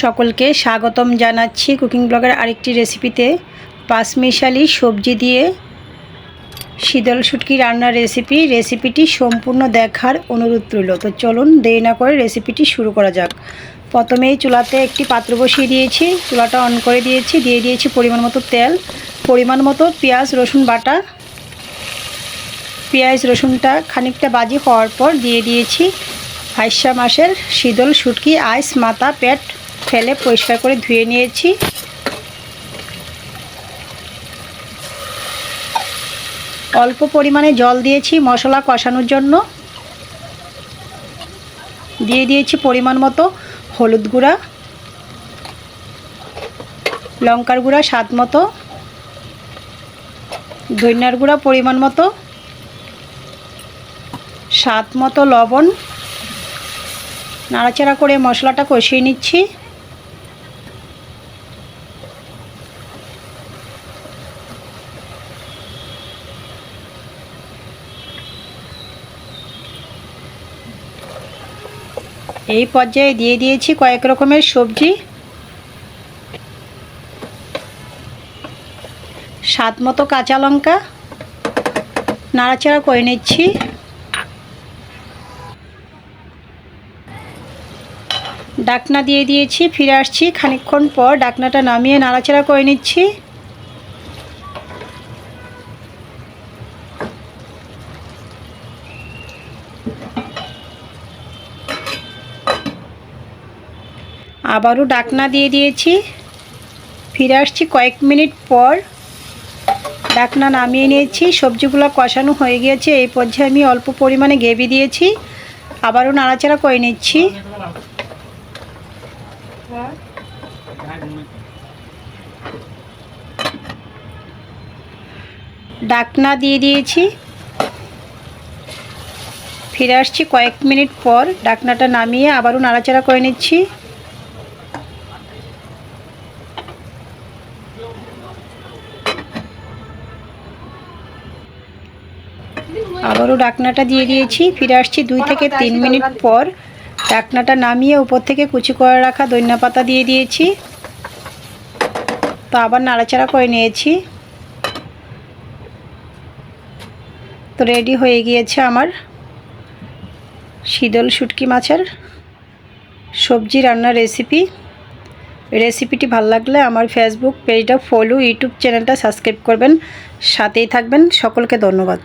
সকলকে স্বাগতম জানাচ্ছি কুকিং ব্লগের আরেকটি রেসিপিতে। পাঁচমিশালি সবজি দিয়ে শীতল শুটকি রান্নার রেসিপি। রেসিপিটি সম্পূর্ণ দেখার অনুরোধ রইল। তো চলুন দেরি না করে রেসিপিটি শুরু করা যাক। প্রথমেই চুলাতে একটি পাত্র বসিয়ে দিয়েছি। চুলাটা অন করে দিয়েছি। দিয়ে দিয়েছি পরিমাণ মতো তেল, পরিমাণ মতো পেঁয়াজ, রসুন বাটা। পেঁয়াজ, রসুনটা খানিকটা বাজি হওয়ার পর দিয়ে দিয়েছি। হাইসা মাসের শীতল শুটকি, আইস, মাথা, পেট ফেলে পরিষ্কার করে ধুয়ে নিয়েছি। অল্প পরিমাণে জল দিয়েছি মশলা কষানোর জন্য। দিয়ে দিয়েছি পরিমাণ মতো হলুদ গুঁড়া, লঙ্কার গুঁড়া স্বাদ মতো, ধনিয়ার গুঁড়া পরিমাণ মতো, স্বাদ মতো লবণ। নাড়াচাড়া করে মশলাটা কষিয়ে নিচ্ছি। এই পর্যায়ে দিয়ে দিয়েছি কয়েক রকমের সবজি। স্বাদ মতো কাঁচা লঙ্কা। নাড়াচাড়া করে নিচ্ছি। ডাকনা দিয়ে দিয়েছি, ফিরে আসছি খানিকক্ষণ পর। ডাকনাটা নামিয়ে নাড়াচাড়া করে নিচ্ছি। আবারও ডাকনা দিয়ে দিয়েছি। ফিরে আসছি কয়েক মিনিট পর। ডাকনা নামিয়ে নিয়েছি, সবজিগুলো কষানো হয়ে গিয়েছে, এই পর্যায়ে আমি অল্প পরিমাণে গ্রেভি দিয়েছি। আবারও নাড়াচাড়া করে নিচ্ছি। ডাকনা দিয়ে দিয়েছি। ফিরে আসছি কয়েক মিনিট পর, ডাকনাটা নামিয়ে আবারও নাড়াচাড়া করে নিচ্ছি। আবারও ডাকনাটা দিয়ে দিয়েছি। ফিরে আসছি দুই থেকে তিন মিনিট পর। ডাকনাটা নামিয়ে উপর থেকে কুচি করে রাখা দৈন্যা পাতা দিয়ে দিয়েছি। তো আবার নাড়াচাড়া করে নিয়েছি। তো রেডি হয়ে গিয়েছে আমার শীতল শুটকি মাছের সবজি রান্নার রেসিপি। রেসিপিটি ভালো লাগলে আমার ফেসবুক পেজটা ফলো, ইউটিউব চ্যানেলটা সাবস্ক্রাইব করবেন। সাথেই থাকবেন। সকলকে ধন্যবাদ।